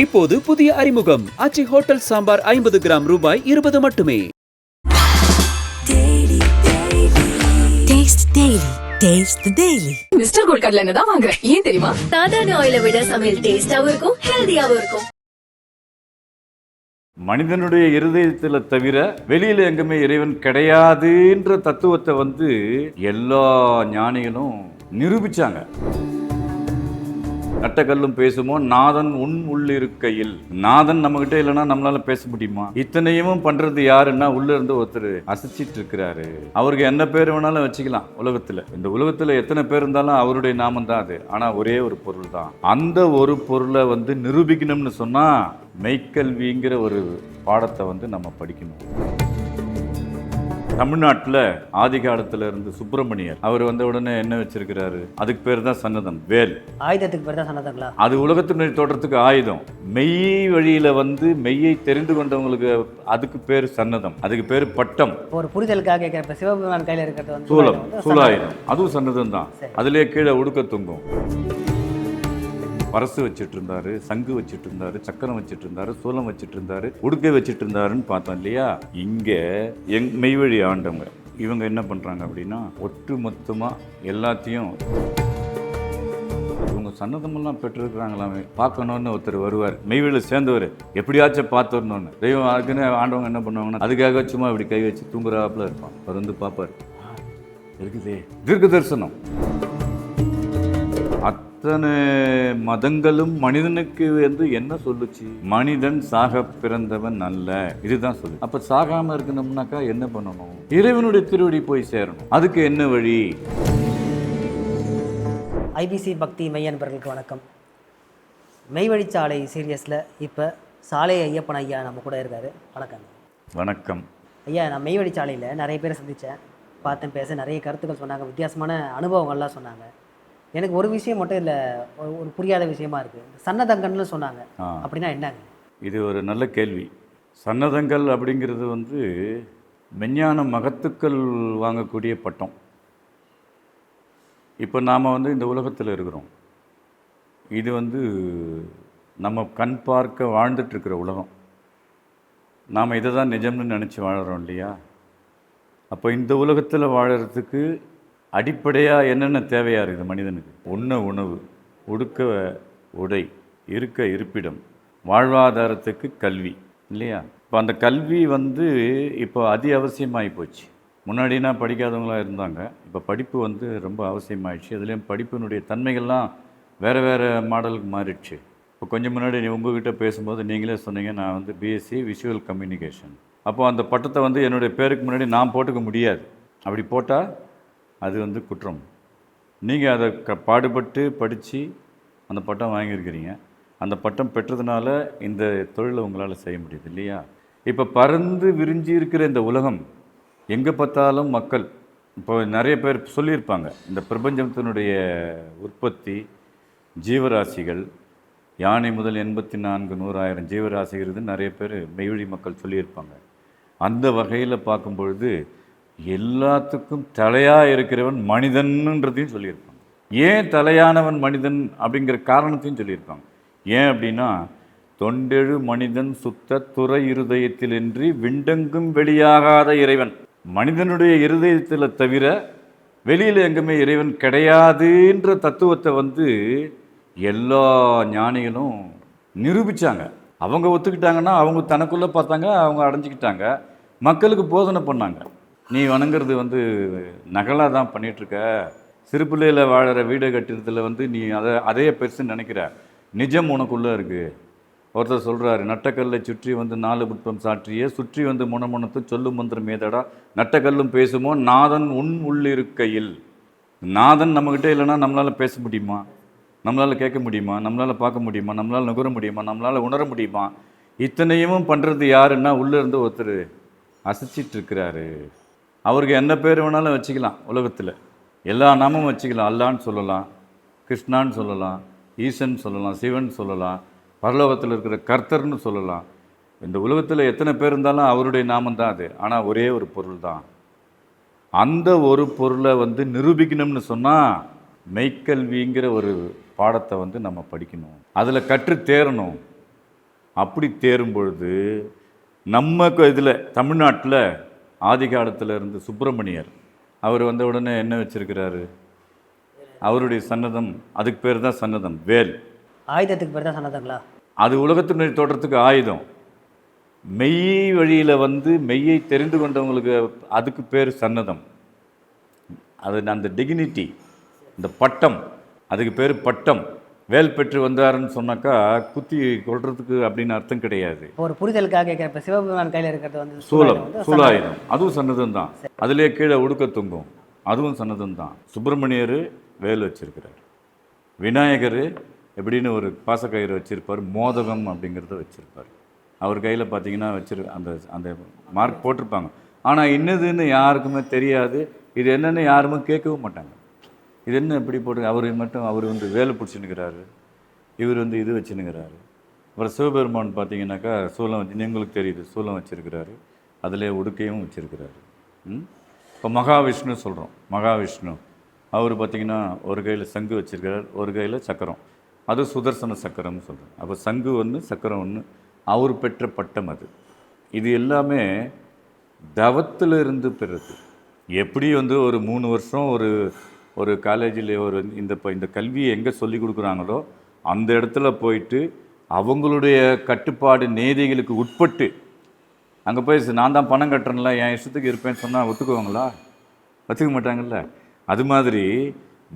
இப்போது புதிய அறிமுகம். ஆச்சி ஹோட்டல் சாம்பார் ஐம்பது கிராம் ரூபாய் இருபது மட்டுமே. Taste Daily. Taste the Daily. Mister தான் வாங்குறேன் ஏன் தெரியுமா? சாதாரண ஆயிலை விட சமையல் டேஸ்டாவும் இருக்கும் ஹெல்தியாவும் இருக்கும். மனிதனுடைய இருதயத்தில் தவிர வெளியில எங்குமே இறைவன் கிடையாதுன்ற தத்துவத்தை வந்து எல்லா ஞானிகளும் நிரூபிச்சாங்க. நட்டக்கல்லும் பேசுமோ? நாதன் உன் உள்ளிருக்கையில். நாதன் நம்ம கிட்ட இல்லைன்னா நம்மளால பேச முடியுமா? இத்தனையும் பண்றது யாருன்னா உள்ள இருந்து ஒருத்தர் அசைச்சிட்டு இருக்கிறாரு அவருக்கு என்ன பேர் வேணாலும் வச்சுக்கலாம் உலகத்துல. இந்த உலகத்துல எத்தனை பேர் இருந்தாலும் அவருடைய நாமம் தான் அது. ஆனா ஒரே ஒரு பொருள் தான். அந்த ஒரு பொருளை வந்து நிரூபிக்கணும்னு சொன்னா மெய்க்கல்விங்கிற ஒரு பாடத்தை வந்து நம்ம படிக்கணும். தமிழ்நாட்டில் ஆதி காலத்துல இருந்து சுப்பிரமணியர் அவர் வந்த உடனே என்ன வச்சிருக்கிறாரு? அதுக்கு பேர் தான் சன்னதம் வேல். ஆயுதத்துக்கு பேர் தான் சன்னதங்களா? அது உலகத்தினுடைய தோற்றத்துக்கு ஆயுதம். மெய் வழியில வந்து மெய்யை தெரிந்து கொண்டவங்களுக்கு அதுக்கு பேர் சன்னதம் அதுக்கு பேர் பட்டம். ஒரு புரிதலுக்காக கேட்குற இப்போ சிவபெருமான் கையில் இருக்கிறது சூலம் சூலாயுதம். அதுவும் சன்னதம் தான். அதுலயே கீழே உடுக்க தொங்கும். பரசு வச்சுட்டு இருந்தார் சங்கு வச்சுட்டு இருந்தார் சக்கரம் வச்சுட்டு இருந்தார் சூலம் வச்சுட்டு இருந்தார் உடுக்கை வச்சுட்டு இருந்தாருன்னு பார்த்தோம் இல்லையா? இங்கே எங் மெய்வழி ஆண்டவங்க. இவங்க என்ன பண்ணுறாங்க அப்படின்னா ஒட்டு மொத்தமாக எல்லாத்தையும் இவங்க சன்னதமெல்லாம் பெற்றிருக்கிறாங்களாமே. பார்க்கணும்னு ஒருத்தர் வருவார். மெய்வெளியில் சேர்ந்தவர். எப்படியாச்சும் பார்த்து வரணும்னு தெய்வம் அதுக்குன்னு ஆண்டவங்க என்ன பண்ணுவாங்கன்னா அதுக்காக சும்மா இப்படி கை வச்சு தூங்குறாப்புல இருப்பான். அவர் வந்து பார்ப்பார் இருக்குதே. தீர்க்க தரிசனம். அத்தனை மதங்களும் மனிதனுக்கு வந்து என்ன சொல்லுச்சு? மனிதன் சாக பிறந்தவன் அல்ல. இதுதான் சொல்லு. அப்ப சாகாம இருக்கணும்னாக்கா என்ன பண்ணணும்? இறைவனுடைய திருவடி போய் சேரணும். அதுக்கு என்ன வழி? ஐபிசி பக்தி மெய் அன்பர்களுக்கு வணக்கம். மெய்வழிச்சாலை சீரியஸில் இப்போ சாலை ஐயப்பன் ஐயா நம்ம கூட இருக்காரு. வணக்கம். வணக்கம். ஐயா நான் மெய்வழிச்சாலையில் நிறைய பேரை சந்தித்தேன் பார்த்தேன் பேச நிறைய கருத்துக்கள் சொன்னாங்க வித்தியாசமான அனுபவங்கள்லாம் சொன்னாங்க. எனக்கு ஒரு விஷயம் மட்டும் இல்லை ஒரு புரியாத விஷயமா இருக்குது சன்னதங்கன்னு சொன்னாங்க. அப்படின்னா என்னங்க? இது ஒரு நல்ல கேள்வி. சன்னதங்கள் அப்படிங்கிறது வந்து மெஞ்ஞான மகத்துக்கள் வாங்கக்கூடிய பட்டம். இப்போ நாம் வந்து இந்த உலகத்தில் இருக்கிறோம். இது வந்து நம்ம கண் பார்க்க வாழ்ந்துட்டு இருக்கிற உலகம். நாம் இதை தான் நிஜம்னு நினச்சி வாழறோம் இல்லையா? அப்போ இந்த உலகத்தில் வாழறதுக்கு அடிப்படையாக என்னென்ன தேவையாக இருக்குது மனிதனுக்கு? உண்ண உணவு உடுக்க உடை இருக்க இருப்பிடம் வாழ்வாதாரத்துக்கு கல்வி இல்லையா? இப்போ அந்த கல்வி வந்து இப்போ அதி அவசியமாகி போச்சு முன்னாடினா படிக்காதவங்களா இருந்தாங்க. இப்போ படிப்பு வந்து ரொம்ப அவசியமாயிடுச்சு. அதுலேயும் படிப்பினுடைய தன்மைகள்லாம் வேறு வேறு மாடலுக்கு மாறிடுச்சு. இப்போ கொஞ்சம் முன்னாடி நீ உங்ககிட்ட பேசும்போது நீங்களே சொன்னீங்க நான் வந்து பிஎஸ்சி விஷுவல் கம்யூனிகேஷன் அப்போது அந்த பட்டத்தை வந்து என்னுடைய பேருக்கு முன்னாடி நான் போட்டுக்க முடியாது. அப்படி போட்டால் அது வந்து குற்றம். நீங்கள் அதை க பாடுபட்டு படித்து அந்த பட்டம் வாங்கியிருக்கிறீங்க. அந்த பட்டம் பெற்றதுனால இந்த தொழிலை உங்களால் செய்ய முடியுது இல்லையா? இப்போ பறந்து விரிஞ்சு இருக்கிற இந்த உலகம் எங்கே பார்த்தாலும் மக்கள் இப்போ நிறைய பேர் சொல்லியிருப்பாங்க இந்த பிரபஞ்சத்தினுடைய உற்பத்தி ஜீவராசிகள் யானை முதல் எண்பத்தி நான்கு நூறாயிரம் ஜீவராசிகள் நிறைய பேர் மெய்வழி மக்கள் சொல்லியிருப்பாங்க. அந்த வகையில் பார்க்கும் பொழுது எல்லாத்துக்கும் தலையாக இருக்கிறவன் மனிதன்ன்றதையும் சொல்லியிருப்பாங்க ஏன் தலையானவன் மனிதன் அப்படிங்கிற காரணத்தையும் சொல்லியிருப்பாங்க ஏன் அப்படின்னா தொண்டெழு மனிதன் சுத்த துறை இருதயத்திலின்றி விண்டெங்கும் வெளியாகாத இறைவன். மனிதனுடைய இருதயத்தில் தவிர வெளியில் எங்குமே இறைவன் கிடையாதுன்ற தத்துவத்தை வந்து எல்லா ஞானிகளும் நிரூபித்தாங்க அவங்க ஒத்துக்கிட்டாங்கன்னா அவங்க தனக்குள்ளே பார்த்தாங்க அவங்க அடைஞ்சிக்கிட்டாங்க. மக்களுக்கு போதனை பண்ணாங்க. நீ வணங்குறது வந்து நகலாக தான் பண்ணிகிட்ருக்க சிறு பிள்ளையில் வாழற வீடு கட்டிடத்தில் வந்து நீ அதை அதே பெருசுன்னு நினைக்கிற. நிஜம் உனக்குள்ளே இருக்குது ஒருத்தர் சொல்கிறாரு நட்டக்கல்லை சுற்றி வந்து நாலு புட்பம் சாற்றியே சுற்றி வந்து முனமுனத்து சொல்லும் மந்திரம் ஏதடா? நட்டக்கல்லும் பேசுமோ? நாதன் உன் உள்ளிருக்கையில். நாதன் நம்மக்கிட்ட இல்லைன்னா நம்மளால் பேச முடியுமா? நம்மளால் கேட்க முடியுமா? நம்மளால் பார்க்க முடியுமா? நம்மளால் நுகர முடியுமா? நம்மளால் உணர முடியுமா? இத்தனையும் பண்ணுறது யாருன்னா உள்ளே இருந்து ஒருத்தர் அசைச்சிட்ருக்கிறாரு. அவருக்கு என்ன பேர் வேணாலும் வச்சுக்கலாம் உலகத்தில். எல்லா நாமமும் வச்சுக்கலாம். அல்லான்னு சொல்லலாம் கிருஷ்ணான்னு சொல்லலாம் ஈசன் சொல்லலாம் சிவன் சொல்லலாம் பரலோகத்தில் இருக்கிற கர்த்தர்னு சொல்லலாம். இந்த உலகத்தில் எத்தனை பேர் இருந்தாலும் அவருடைய நாமம் தான் அது. ஆனால் ஒரே ஒரு பொருள் தான். அந்த ஒரு பொருளை வந்து நிரூபிக்கணும்னு சொன்னால் மெய்க்கல்விங்கிற ஒரு பாடத்தை வந்து நம்ம படிக்கணும். அதில் கற்று தேரணும் அப்படி தேரும் பொழுது நம்ம இதில் தமிழ்நாட்டில் ஆதி காலத்துல இருந்து சுப்பிரமணியர். அவர் வந்த உடனே என்ன வச்சிருக்கிறாரு? அவருடைய சன்னதம் அதுக்கு பேர் தான் சன்னதம் வேல். ஆயுதத்துக்கு பேர் தான் சன்னதங்களா? அது உலகத்தினுடைய தோற்றத்துக்கு ஆயுதம். மெய் வழியில் வந்து மெய்யை தெரிந்து கொண்டவங்களுக்கு அதுக்கு பேர் சன்னதம். அது அந்த டிகினிட்டி இந்த பட்டம் அதுக்கு பேர் பட்டம். வேல் பெற்று வந்தாருன்னு சொன்னாக்கா குத்தி கொள்றதுக்கு அப்படின்னு அர்த்தம் கிடையாது. ஒரு புரிதலுக்காக கேட்குறேன் இப்போ சிவபெருமான் கையில் இருக்கிறது வந்து சூலம் சூலாயுதம் அதுவும் சன்னதம் தான். அதிலே கீழே உடுக்க தொங்கும். அதுவும் சன்னதம் தான். சுப்பிரமணியர் வேல் வச்சிருக்கிறார். விநாயகர் எப்படின்னு ஒரு பாசக்கயிறு வச்சிருப்பார். மோதகம் அப்படிங்கிறத வச்சிருப்பார். அவர் கையில் பார்த்தீங்கன்னா வச்சிரு அந்த அந்த மார்க் போட்டிருப்பாங்க. ஆனால் இன்னதுன்னு யாருக்குமே தெரியாது. இது என்னன்னு யாருமே கேட்கவும் மாட்டாங்க. இது என்ன இப்படி போட்டு அவர் மட்டும் அவர் வந்து வேலை பிடிச்சின்னுக்கிறாரு. இவர் வந்து இது வச்சுனுக்கிறாரு அப்புறம் சிவபெருமான் பார்த்தீங்கன்னாக்கா சூலம் வச்சு எங்களுக்கு தெரியுது சூலம் வச்சுருக்கிறாரு. அதில் உடுக்கையும் வச்சுருக்கிறாரு. ம்? இப்போ மகாவிஷ்ணு சொல்கிறோம் மகாவிஷ்ணு. அவர் பார்த்தீங்கன்னா ஒரு கையில் சங்கு வச்சிருக்கிறார் ஒரு கையில் சக்கரம். அது சுதர்சன சக்கரம்னு சொல்கிறோம் அப்போ சங்கு ஒன்று சக்கரம் ஒன்று அவர் பெற்ற பட்டம் அது. இது எல்லாமே தவத்தில் இருந்து பெறுது எப்படி வந்து ஒரு மூணு வருஷம் ஒரு ஒரு காலேஜில் ஒரு இந்த இப்போ இந்த கல்வியை எங்கே சொல்லி கொடுக்குறாங்களோ அந்த இடத்துல போயிட்டு அவங்களுடைய கட்டுப்பாடு நேதிகளுக்கு உட்பட்டு அங்கே போய் நான் தான் பணம் கட்டுறேன்ல என் இஷ்டத்துக்கு இருப்பேன்னு சொன்னால் ஒத்துக்குவாங்களா? ஒத்துக்க மாட்டாங்கல்ல? அது மாதிரி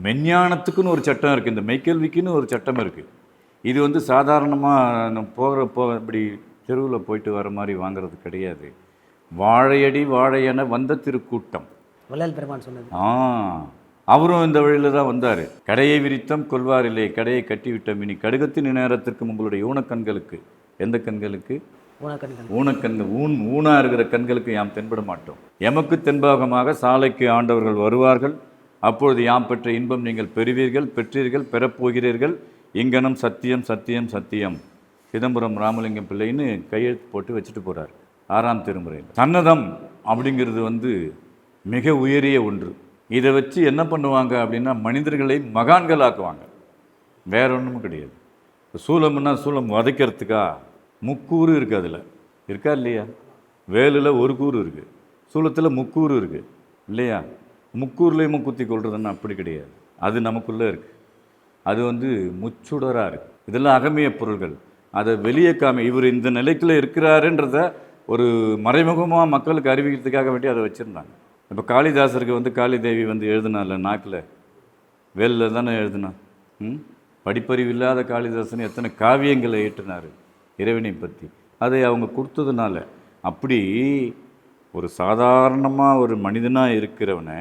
மெஞ்ஞானத்துக்குன்னு ஒரு சட்டம் இருக்குது இந்த மெய்க்கல்விக்குன்னு ஒரு சட்டம் இருக்குது இது வந்து சாதாரணமாக போகிற போ இப்படி தெருவில் போயிட்டு வர மாதிரி வாங்குறது கிடையாது. வாழையடி வாழையென வந்த திருக்கூட்டம். வள்ளல் பெருமான் சொன்னது. ஆ. அவரும் இந்த வழியில் தான் வந்தார். கடையை விரித்தம் கொள்வாரில்லை கடையை கட்டிவிட்டோம். இனி கடுகத்தின் நேரத்திற்கு உங்களுடைய ஊனக்கண்களுக்கு எந்த கண்களுக்கு? ஊனக்கண்கள் ஊன் ஊனா இருக்கிற கண்களுக்கு யாம் தென்பட மாட்டோம். எமக்கு தென்பாகமாக சாலைக்கு ஆண்டவர்கள் வருவார்கள். அப்பொழுது யாம் பெற்ற இன்பம் நீங்கள் பெறுவீர்கள் பெற்றீர்கள் பெறப்போகிறீர்கள். இங்கனம் சத்தியம் சத்தியம் சத்தியம். சிதம்பரம் ராமலிங்கம் பிள்ளைன்னு கையெழுத்து போட்டு வச்சுட்டு போறார். ஆறாம் திருமுறையில். சன்னதம் அப்படிங்கிறது வந்து மிக உயரிய ஒன்று. இதை வச்சு என்ன பண்ணுவாங்க அப்படின்னா மனிதர்களை மகான்களாக்குவாங்க. வேற ஒன்றும் கிடையாது. இப்போ சூலம்னா சூலம் வதைக்கிறதுக்கா முக்கூறு இருக்குது அதில். இருக்கா இல்லையா? வேலில் ஒரு கூறு இருக்குது சூலத்தில் முக்கூறு இருக்குது இல்லையா? முக்கூர்லேயும் குத்தி கொள்றதுன்னா அப்படி கிடையாது. அது நமக்குள்ளே இருக்குது அது வந்து முச்சுடராக இருக்குது இதெல்லாம் அகமிய பொருள்கள். அதை வெளியே காமி இவர் இந்த நிலைக்குள்ள இருக்கிறாருன்றத ஒரு மறைமுகமாக மக்களுக்கு அறிவிக்கிறதுக்காக வேண்டி அதை வச்சுருந்தாங்க. இப்போ காளிதாசருக்கு வந்து காளிதேவி வந்து எழுதினால நாக்கில்? வேலில் தானே எழுதுனா? ம்? படிப்பறிவு இல்லாத காளிதாசன் எத்தனை காவியங்களை ஈட்டினார் இறைவனை பற்றி அதை அவங்க கொடுத்ததுனால அப்படி ஒரு சாதாரணமாக ஒரு மனிதனாக இருக்கிறவனை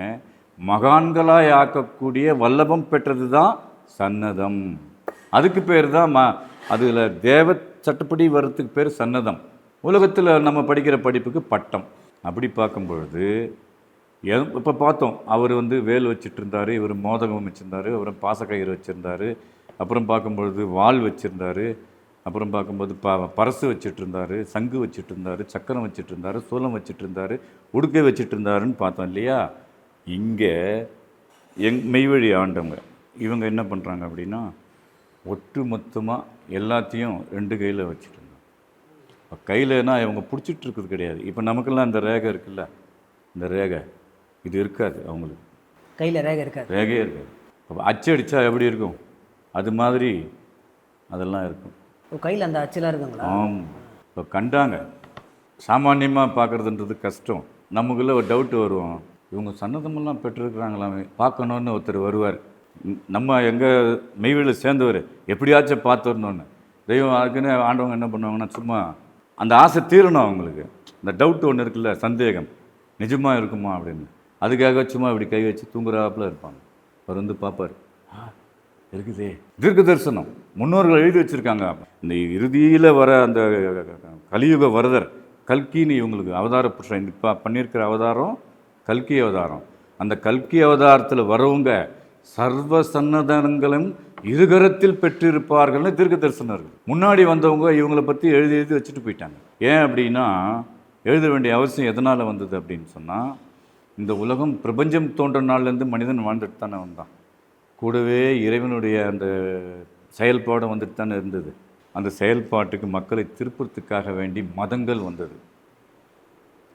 மகான்களாய் ஆக்கக்கூடிய வல்லபம் பெற்றது தான் சன்னதம். அதுக்கு பேர் தான் ம அதில் தேவ சட்டப்படி வர்றதுக்கு பேர் சன்னதம். உலகத்தில் நம்ம படிக்கிற படிப்புக்கு பட்டம். அப்படி பார்க்கும் பொழுது இப்போ பார்த்தோம். அவர் வந்து வேல் வச்சிட்டு இவர் மோதகம் வச்சுருந்தாரு அப்புறம் பாசக்கயிறு வச்சுருந்தாரு அப்புறம் பார்க்கும்பொழுது வாள் வச்சுருந்தாரு அப்புறம் பார்க்கும்போது ப பரசு வச்சுட்டு சங்கு வச்சுட்டு சக்கரம் வச்சுட்டு சோளம் சூலம் வச்சுட்டு இருந்தாரு உடுக்கை வச்சுட்டு இருந்தாருன்னு பார்த்தோம் இல்லையா? இங்கே எங் மெய்வழி ஆண்டவங்க. இவங்க என்ன பண்ணுறாங்க அப்படின்னா ஒட்டு மொத்தமாக எல்லாத்தையும் ரெண்டு கையில் வச்சுட்டு இருந்தாங்க இப்போ கையிலனா இவங்க பிடிச்சிட்டு இருக்கிறது கிடையாது. இப்போ நமக்கெல்லாம் இந்த ரேகை இருக்குல்ல? இந்த ரேகை. இது இருக்காது அவங்களுக்கு. கையில் ரேகை இருக்காது. ரேகையே இருக்காது. அப்போ அச்சு அடித்தா எப்படி இருக்கும்? அது மாதிரி அதெல்லாம் இருக்கும். இப்போ கையில் அந்த அச்செல்லாம் இருக்குங்களா? ஆம். இப்போ கண்டாங்க. சாமானியமாக பார்க்குறதுன்றது கஷ்டம். நமக்குள்ள ஒரு டவுட் வரும். இவங்க சன்னதமெல்லாம் பெற்றிருக்கிறாங்களாமே பார்க்கணுன்னு ஒருத்தர் வருவார். நம்ம எங்கள் மெய்வெளியில் சேர்ந்தவர் எப்படியாச்சும் பார்த்து வரணும்னு தெய்வம் அதுக்குன்னு ஆண்டவங்க என்ன பண்ணுவாங்கன்னா சும்மா அந்த ஆசை தீரணும் அவங்களுக்கு. இந்த டவுட் ஒன்று இருக்குல்ல சந்தேகம். நிஜமாக இருக்குமா அப்படின்னு. அதுக்காக சும்மா இப்படி கை வச்சு தூங்குறாப்புல இருப்பாங்க. அவர் வந்து பார்ப்பார். ஆ இருக்குதே. தீர்க்க தரிசனம். முன்னோர்கள் எழுதி வச்சுருக்காங்க. இந்த இறுதியில் வர அந்த கலியுக வரதர் கல்கின்னு இவங்களுக்கு அவதார புருஷன் இப்போ பண்ணியிருக்கிற அவதாரம் கல்கி அவதாரம். அந்த கல்கி அவதாரத்தில் வரவங்க சர்வ சன்னதங்களும் இருகரத்தில் பெற்றிருப்பார்கள்னு தீர்க்க தரிசனம் இருக்குது முன்னாடி வந்தவங்க இவங்கள பற்றி எழுதி எழுதி வச்சுட்டு போயிட்டாங்க. ஏன் அப்படின்னா எழுத வேண்டிய அவசியம் எதனால் வந்தது அப்படின்னு சொன்னால் இந்த உலகம் பிரபஞ்சம் தோன்ற நாள்லேருந்து மனிதன் வாழ்ந்துட்டு தானே வந்தான். கூடவே இறைவனுடைய அந்த செயல்பாடு வந்துட்டு தானே இருந்தது. அந்த செயல்பாட்டுக்கு மக்களை திருப்பத்துக்காக வேண்டி மதங்கள் வந்தது.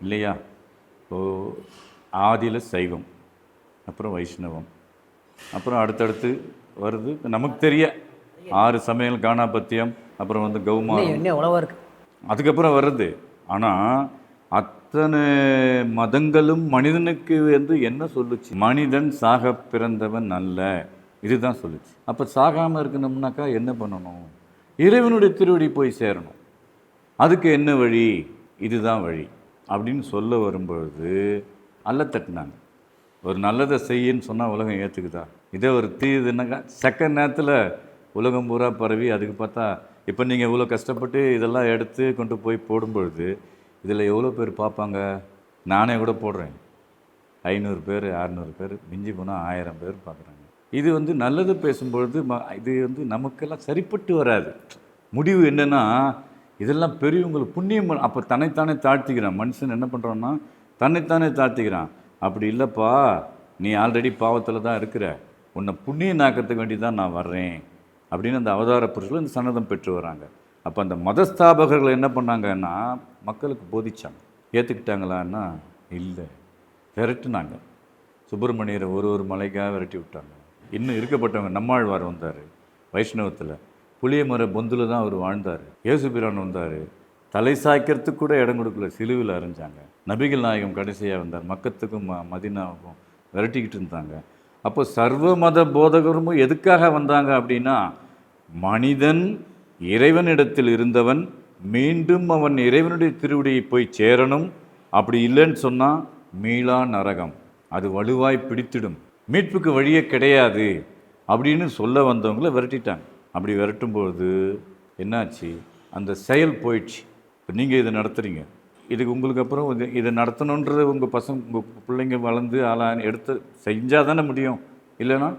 இல்லையா? ஓ ஆதியில் சைவம் அப்புறம் வைஷ்ணவம் அப்புறம் அடுத்தடுத்து வருது. நமக்கு தெரிய ஆறு சமையல் காணாபத்தியம் அப்புறம் வந்து இருக்கு. அதுக்கப்புறம் வருது. ஆனால் அத்தனை மதங்களும் மனிதனுக்கு வந்து என்ன சொல்லுச்சு? மனிதன் சாக பிறந்தவன் அல்ல. இதுதான் சொல்லுச்சு. அப்போ சாகாமல் இருக்கணும்னாக்கா என்ன பண்ணணும்? இறைவனுடைய திருவடி போய் சேரணும். அதுக்கு என்ன வழி? இதுதான் வழி. அப்படின்னு சொல்ல வரும்பொழுது அல்ல தட்டினாங்க. ஒரு நல்லதை செய்யன்னு சொன்னால் உலகம் ஏற்றுக்குதா இதே ஒரு தீயுதுன்னாக்கா செகண்ட் நேரத்தில் உலகம் பூரா பரவி அதுக்கு பார்த்தா இப்போ நீங்கள் இவ்வளோ கஷ்டப்பட்டு இதெல்லாம் எடுத்து கொண்டு போய் போடும்பொழுது இதில் எவ்வளோ பேர் பார்ப்பாங்க? நானே கூட போடுறேன். ஐநூறு பேர் அறநூறு பேர் மிஞ்சி போனால் ஆயிரம் பேர் பார்க்குறாங்க. இது வந்து நல்லது பேசும்பொழுது ம இது வந்து நமக்கெல்லாம் சரிப்பட்டு வராது. முடிவு என்னென்னா இதெல்லாம் பெரியவங்களுக்கு புண்ணியம் பண்ண- அப்போ தன்னைத்தானே தாழ்த்திக்கிறான். மனுஷன் என்ன பண்ணுறான்னா தன்னைத்தானே தாழ்த்திக்கிறான். அப்படி இல்லைப்பா நீ ஆல்ரெடி பாவத்தில் தான் இருக்கிற. உன்னை புண்ணியம் நாக்கிறதுக்கு வேண்டி தான் நான் வர்றேன். அப்படின்னு அந்த அவதார புருஷர்கள் இந்த சன்னதம் பெற்று வராங்க அப்போ அந்த மதஸ்தாபகர்கள் என்ன பண்ணாங்கன்னா மக்களுக்கு போதிச்சாங்க. ஏற்றுக்கிட்டாங்களான்னா இல்லை. விரட்டுனாங்க. சுப்பிரமணியரை ஒரு ஒரு மலைக்காக விரட்டி விட்டாங்க. இன்னும் இருக்கப்பட்டவங்க நம்மாழ்வார் வந்தார் வைஷ்ணவத்தில். புளியமர பொந்தில் தான் அவர் வாழ்ந்தார். ஏசுபிரான் வந்தார். தலை சாய்க்கிறதுக்கு கூட இடம் கொடுக்கல சிலுவில் அறிஞ்சாங்க நபிகள் நாயகம் கடைசியாக வந்தார். மக்கத்துக்கும் ம மதினாவுக்கும் விரட்டிக்கிட்டு இருந்தாங்க. அப்போ சர்வ மத போதகரும் எதுக்காக வந்தாங்க அப்படின்னா மனிதன் இறைவனிடத்தில் இருந்தவன் மீண்டும் அவன் இறைவனுடைய திருவிடையை போய் சேரணும். அப்படி இல்லைன்னு சொன்னால் மீளா நரகம். அது வலுவாய் பிடித்திடும். மீட்புக்கு வழியே கிடையாது அப்படின்னு சொல்ல வந்தவங்கள விரட்டிட்டாங்க. அப்படி விரட்டும்பொழுது என்னாச்சு? அந்த செயல் போயிடுச்சு. இப்போ நீங்கள் இதை நடத்துகிறீங்க இதுக்கு உங்களுக்கு அப்புறம் இது இதை நடத்தணுன்றது உங்கள் பசங்க உங்கள் பிள்ளைங்க வளர்ந்து ஆளா எடுத்து செஞ்சால் தானே முடியும். இல்லைன்னா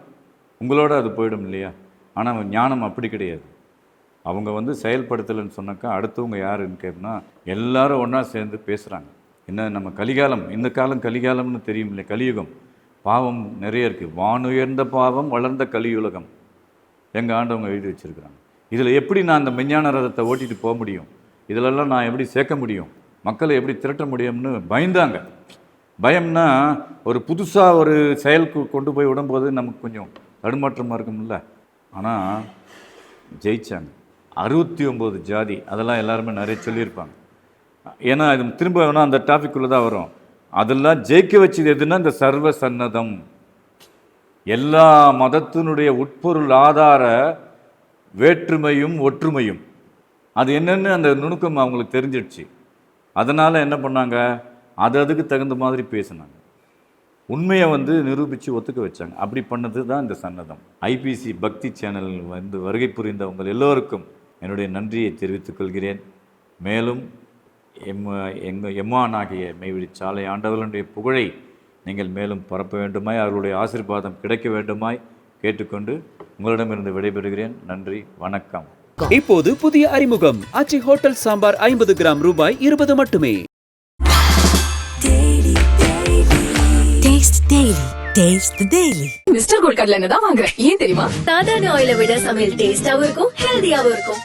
உங்களோட அது போயிடும் இல்லையா? ஆனால் ஞானம் அப்படி கிடையாது. அவங்க வந்து செயல்படுத்தலைன்னு சொன்னாக்கா அடுத்தவங்க யாருன்னு கேட்டோம்னா எல்லாரும் ஒன்றா சேர்ந்து பேசுகிறாங்க என்ன நம்ம கலிகாலம் இந்த காலம் கலிகாலம்னு தெரியும் இல்லை கலியுகம். பாவம் நிறைய இருக்குது வானுயர்ந்த பாவம் வளர்ந்த கலியுலகம். எங்கள் ஆண்டவங்க எழுதி வச்சுருக்கிறாங்க. இதில் எப்படி நான் அந்த மெஞ்ஞான ரதத்தை ஓட்டிகிட்டு போக முடியும்? இதிலெல்லாம் நான் எப்படி சேர்க்க முடியும்? மக்களை எப்படி திரட்ட முடியும்னு பயந்தாங்க. பயம்னா ஒரு புதுசாக ஒரு செயலுக்கு கொண்டு போய் விடும்போது நமக்கு கொஞ்சம் தடுமாற்றமாக இருக்கும்ல. ஆனால் ஜெயிச்சாங்க. அறுபத்தி ஒம்பது ஜாதி அதெல்லாம் எல்லாருமே நிறைய சொல்லியிருப்பாங்க. ஏன்னா இது திரும்ப வேணால் அந்த டாபிக்குள்ளே தான் வரும். அதெல்லாம் ஜெயிக்க வச்சது எதுன்னா இந்த சர்வ சன்னதம் எல்லா மதத்தினுடைய உட்பொருள் ஆதார வேற்றுமையும் ஒற்றுமையும். அது என்னென்னு அந்த நுணுக்கம் அவங்களுக்கு தெரிஞ்சிடுச்சு. அதனால் என்ன பண்ணாங்க? அது அதுக்கு தகுந்த மாதிரி பேசினாங்க. உண்மையை வந்து நிரூபித்து ஒத்துக்க வச்சாங்க. அப்படி பண்ணது தான் இந்த சன்னதம். ஐபிசி பக்தி சேனல் வந்து வருகை புரிந்தவங்க எல்லோருக்கும் என்னுடைய நன்றியை தெரிவித்துக் கொள்கிறேன். மேலும் எம் எங்கள் எம்மானாகிய மெய்வழி சாலை ஆண்டவர்களுடைய புகழை நீங்கள் மேலும் பரப்ப வேண்டுமாய் அவர்களுடைய ஆசீர்வாதம் கிடைக்க வேண்டுமாய் கேட்டுக்கொண்டு உங்களிடமிருந்து விடைபெறுகிறேன். நன்றி வணக்கம். இப்போது புதிய அறிமுகம். ஆச்சி ஹோட்டல் சாம்பார் ஐம்பது கிராம் ரூபாய் இருபது மட்டுமே. Taste Daily. Taste the Daily. Mister gold கடலை எண்ணெய் தான் வாங்குறேன் ஏன் தெரியுமா சாதாரண ஆயிலை விட சமையல் டேஸ்டாவும் இருக்கும் ஹெல்தியாவும் இருக்கும்